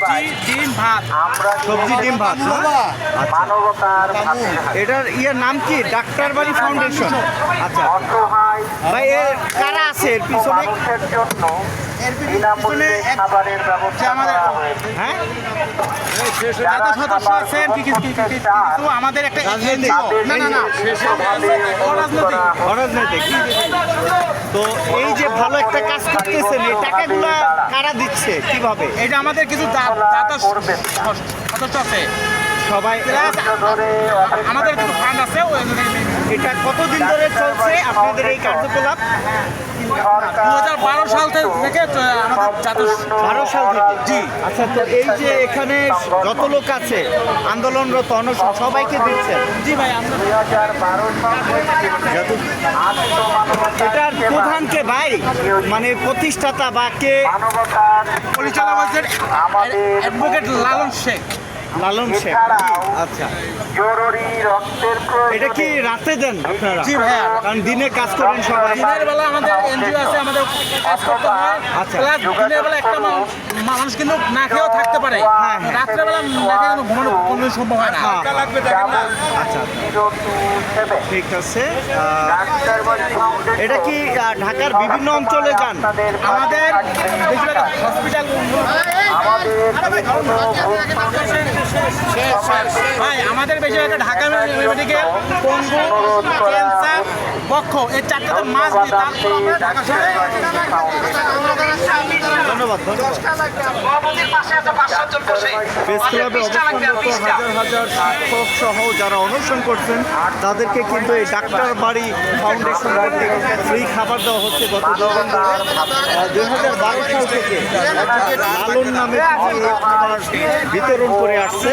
সবজি ডিম ভাত। সবজি ডিম ভাত না? আচ্ছা। এটার ইয়ের নাম কি? ডাক্তার বাড়ি ফাউন্ডেশন। আচ্ছা। ভাই এর কারা আছে এর পিছনে? মানুষের জন্য বিনামূল্যে খাবারের ব্যবস্থা করা হয়েছে। হ্যাঁ? সদস্য আছেন কি কি- কি- কি- কি- কিন্তু আমাদের একটা না না না। অরাজনৈতিক তো এই ভালো একটা কাজ করতেছেন এই টাকাগুলো কারা দিচ্ছে কীভাবে? এটা আমাদের কিছু দাতা সদস্য আছে। সবাই আমাদের কিছু ফান্ড আছে এটা কতদিন ধরে চলছে? আপনাদের এই কার্যকলাপ? বারো সাল থেকে বারো সাল থেকে? জি। আচ্ছা তো এই যে এখানে যত লোক আছে আন্দোলনরত অনশন সবাইকে দিচ্ছেন? জি ভাই আমরা দুই হাজার বারো সাল থেকে এটার প্রধান কে মানে প্রতিষ্ঠাতা বা কে? পরিচালক হচ্ছেন অ্যাডভোকেট লালন শেখ। লালন শেখ। আচ্ছা। এটা কি রাতে দেন আপনারা? জি ভাইয়া। কারণ দিনে কাজ করেন সবাই। দিনের বেলা আমাদের এনজিও আছে আমাদের কাজ করতে হয়। আচ্ছা। প্লাস দিনের বেলা একটা মানুষ কিন্তু না খেয়েও থাকতে পারে। হ্যাঁ, হ্যাঁ। রাত্রেবেলা না খেয়ে কিন্তু ঘুমানো কোনো সম্ভব হয় না। হ্যাঁ। যেমন আচ্ছা। ঠিক আছে। এটা কি ঢাকার বিভিন্ন অঞ্চলে যান? আমাদের বেশিরভাগ হসপিটাল। আমাদের ভাই আমাদের বেশিরভাগ ঢাকা মেডিকেল পঙ্গু ক্যান্সার বক্ষ এই চারটাতে মাছ দিয়ে তারপর আমরা ঢাকা শহরে ধন্যবাদ হাজার হাজার শিক্ষক সহ যারা অনশন করছেন তাদেরকে কিন্তু এই ডাক্তার বাড়ি ফাউন্ডেশন কর্তৃক ফ্রি খাবার দেওয়া হচ্ছে গত দুই হাজার বারো সাল থেকে লালন নামে খাবার বিতরণ করে আসছে।